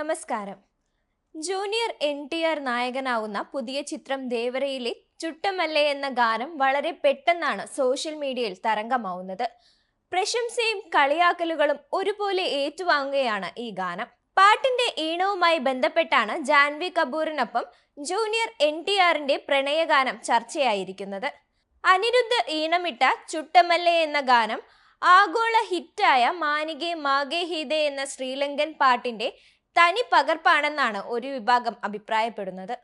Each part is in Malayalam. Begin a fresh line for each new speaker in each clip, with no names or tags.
നമസ്കാരം. ജൂനിയർ എൻ ടി ആർ നായകനാവുന്ന പുതിയ ചിത്രം ദേവരയിലെ ചുട്ടമല്ലേ എന്ന ഗാനം വളരെ പെട്ടെന്നാണ് സോഷ്യൽ മീഡിയയിൽ തരംഗമാവുന്നത്. പ്രശംസയും കളിയാക്കലുകളും ഒരുപോലെ ഏറ്റുവാങ്ങുകയാണ് ഈ ഗാനം. പാട്ടിന്റെ ഈണവുമായി ബന്ധപ്പെട്ടാണ് ജാൻവി കപൂറിനൊപ്പം ജൂനിയർ എൻ ടി ആറിന്റെ പ്രണയഗാനം ചർച്ചയായിരിക്കുന്നത്. അനിരുദ്ധ് ഈണമിട്ട ചുട്ടമല്ലേ എന്ന ഗാനം ആഗോള ഹിറ്റായ മാനികെ മാഗേ ഹീതെ എന്ന ശ്രീലങ്കൻ പാട്ടിന്റെ തനി പകർപ്പാണെന്നാണ് ഒരു വിഭാഗം അഭിപ്രായപ്പെടുന്നത്.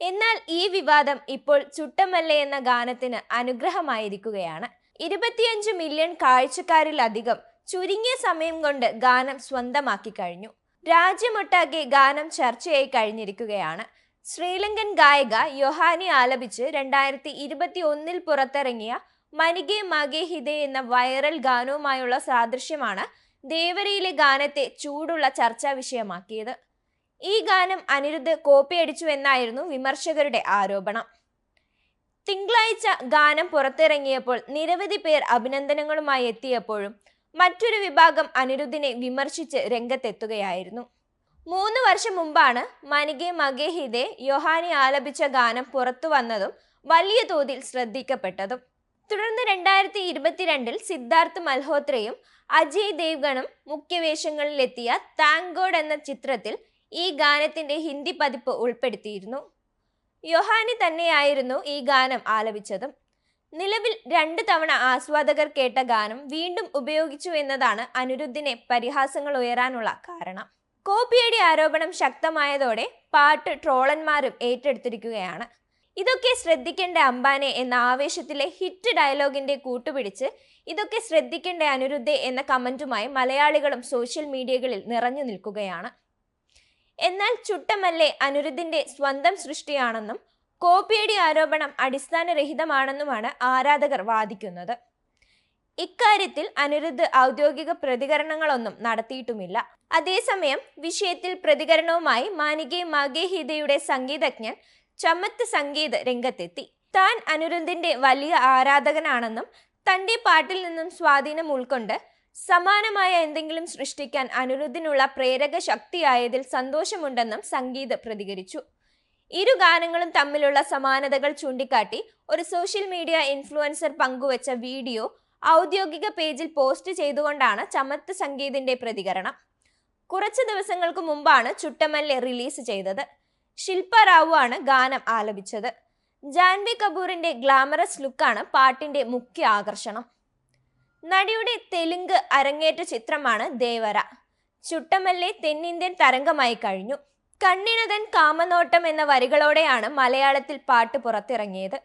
എന്നാൽ ഈ വിവാദം ഇപ്പോൾ ചുട്ടമല്ലേ എന്ന ഗാനത്തിന് അനുഗ്രഹമായിരിക്കുകയാണ്. ഇരുപത്തിയഞ്ച് മില്യൺ കാഴ്ചക്കാരിലധികം ചുരുങ്ങിയ സമയം കൊണ്ട് ഗാനം സ്വന്തമാക്കി കഴിഞ്ഞു. രാജ്യമൊട്ടാകെ ഗാനം ചർച്ചയായി കഴിഞ്ഞിരിക്കുകയാണ്. ശ്രീലങ്കൻ ഗായിക യൊഹാനി ആലപിച്ച് രണ്ടായിരത്തി ഇരുപത്തി ഒന്നിൽ പുറത്തിറങ്ങിയ മനികെ മകെ ഹിദെ എന്ന വൈറൽ ഗാനവുമായുള്ള സാദൃശ്യമാണ് ദേവരയിലെ ഗാനത്തെ ചൂടുള്ള ചർച്ചാ വിഷയമാക്കിയത്. ഈ ഗാനം അനിരുദ്ധ് കോപ്പിയടിച്ചു എന്നായിരുന്നു വിമർശകരുടെ ആരോപണം. തിങ്കളാഴ്ച ഗാനം പുറത്തിറങ്ങിയപ്പോൾ നിരവധി പേർ അഭിനന്ദനങ്ങളുമായി എത്തിയപ്പോഴും മറ്റൊരു വിഭാഗം അനിരുദ്ധിനെ വിമർശിച്ച് രംഗത്തെത്തുകയായിരുന്നു. മൂന്ന് വർഷം മുമ്പാണ് മനികെ മഗേഹിദെ യോഹാനി ആലപിച്ച ഗാനം പുറത്തു വന്നതും വലിയ തോതിൽ ശ്രദ്ധിക്കപ്പെട്ടതും. തുടർന്ന് രണ്ടായിരത്തി ഇരുപത്തിരണ്ടിൽ സിദ്ധാർത്ഥ് മൽഹോത്രയും അജയ് ദേവ്ഗണും മുഖ്യവേഷങ്ങളിലെത്തിയ താങ്ക് ഗോഡ് എന്ന ചിത്രത്തിൽ ഈ ഗാനത്തിന്റെ ഹിന്ദി പതിപ്പ് ഉൾപ്പെടുത്തിയിരുന്നു. യൊഹാനി തന്നെയായിരുന്നു ഈ ഗാനം ആലപിച്ചതും. നിലവിൽ രണ്ട് തവണ ആസ്വാദകർ കേട്ട ഗാനം വീണ്ടും ഉപയോഗിച്ചു എന്നതാണ് അനിരുദ്ധിനെ പരിഹാസങ്ങൾ ഉയരാനുള്ള കാരണം. കോപ്പിയടി ആരോപണം ശക്തമായതോടെ പാട്ട് ട്രോളന്മാരും ഏറ്റെടുത്തിരിക്കുകയാണ്. ഇതൊക്കെ ശ്രദ്ധിക്കേണ്ട അംബാനെ എന്ന ആവേശത്തിലെ ഹിറ്റ് ഡയലോഗിന്റെ കൂട്ടുപിടിച്ച് ഇതൊക്കെ ശ്രദ്ധിക്കേണ്ട അനിരുദ്ധെ എന്ന കമന്റുമായി മലയാളികളും സോഷ്യൽ മീഡിയകളിൽ നിറഞ്ഞു നിൽക്കുകയാണ്. എന്നാൽ ചുട്ടമല്ലേ അനിരുദ്ധിന്റെ സ്വന്തം സൃഷ്ടിയാണെന്നും കോപ്പിയടി ആരോപണം അടിസ്ഥാനരഹിതമാണെന്നുമാണ് ആരാധകർ വാദിക്കുന്നത്. ഇക്കാര്യത്തിൽ അനിരുദ്ധ് ഔദ്യോഗിക പ്രതികരണങ്ങളൊന്നും നടത്തിയിട്ടുമില്ല. അതേസമയം വിഷയത്തിൽ പ്രതികരണവുമായി മാനികെ മാഗെ ഹിതയുടെ സംഗീതജ്ഞൻ ചമത്ത് സംഗീത് രംഗത്തെത്തി. താൻ അനിരുദ്ധിന്റെ വലിയ ആരാധകനാണെന്നും തന്റെ പാട്ടിൽ നിന്നും സ്വാധീനം ഉൾക്കൊണ്ട് സമാനമായ എന്തെങ്കിലും സൃഷ്ടിക്കാൻ അനിരുദ്ധിനുള്ള പ്രേരക ശക്തിയായതിൽ സന്തോഷമുണ്ടെന്നും സംഗീത് പ്രതികരിച്ചു. ഇരു ഗാനങ്ങളും തമ്മിലുള്ള സമാനതകൾ ചൂണ്ടിക്കാട്ടി ഒരു സോഷ്യൽ മീഡിയ ഇൻഫ്ലുവൻസർ പങ്കുവച്ച വീഡിയോ ഔദ്യോഗിക പേജിൽ പോസ്റ്റ് ചെയ്തുകൊണ്ടാണ് ചമത്ത് സംഗീതിന്റെ പ്രതികരണം. കുറച്ച് ദിവസങ്ങൾക്ക് മുമ്പാണ് ചുട്ടമല്ലെ റിലീസ് ചെയ്തത്. ശില്പ റാവു ആണ് ഗാനം ആലപിച്ചത്. ജാൻവി കപൂറിന്റെ ഗ്ലാമറസ് ലുക്കാണ് പാട്ടിന്റെ മുഖ്യ ആകർഷണം. നടിയുടെ തെലുങ്ക് അരങ്ങേറ്റ ചിത്രമാണ് ദേവര. ചുട്ടമല്ലെ തെന്നിന്ത്യൻ തരംഗമായി കഴിഞ്ഞു. കണ്ണിനതൻ കാമനോട്ടം എന്ന വരികളോടെയാണ് മലയാളത്തിൽ പാട്ട് പുറത്തിറങ്ങിയത്.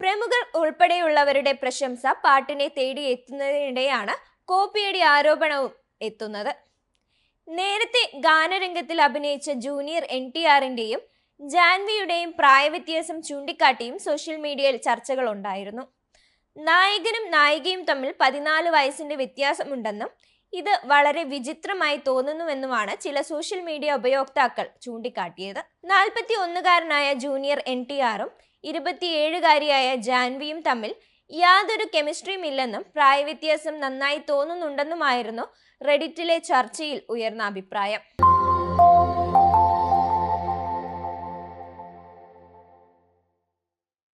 പ്രമുഖർ ഉൾപ്പെടെയുള്ളവരുടെ പ്രശംസ പാട്ടിനെ തേടി എത്തുന്നതിനിടെയാണ് കോപ്പിയടി ആരോപണവും എത്തുന്നത്. നേരത്തെ ഗാനരംഗത്തിൽ അഭിനയിച്ച ജൂനിയർ എൻ ടി ആറിന്റെയും ജാൻവിയുടെയും പ്രായവ്യത്യാസം ചൂണ്ടിക്കാട്ടിയും സോഷ്യൽ മീഡിയയിൽ ചർച്ചകൾ ഉണ്ടായിരുന്നു നായകനും നായികയും തമ്മിൽ പതിനാല് വയസ്സിന്റെ വ്യത്യാസമുണ്ടെന്നും ഇത് വളരെ വിചിത്രമായി തോന്നുന്നുവെന്നുമാണ് ചില സോഷ്യൽ മീഡിയ ഉപയോക്താക്കൾ ചൂണ്ടിക്കാട്ടിയത്. നാൽപ്പത്തി ഒന്നുകാരനായ ജൂനിയർ എൻ ടി ആറും ഇരുപത്തിയേഴുകാരിയായ ജാൻവിയും തമ്മിൽ യാതൊരു കെമിസ്ട്രിയും ഇല്ലെന്നും പ്രായവ്യത്യാസം നന്നായി തോന്നുന്നുണ്ടെന്നുമായിരുന്നു റെഡിറ്റിലെ ചർച്ചയിൽ ഉയർന്ന അഭിപ്രായം.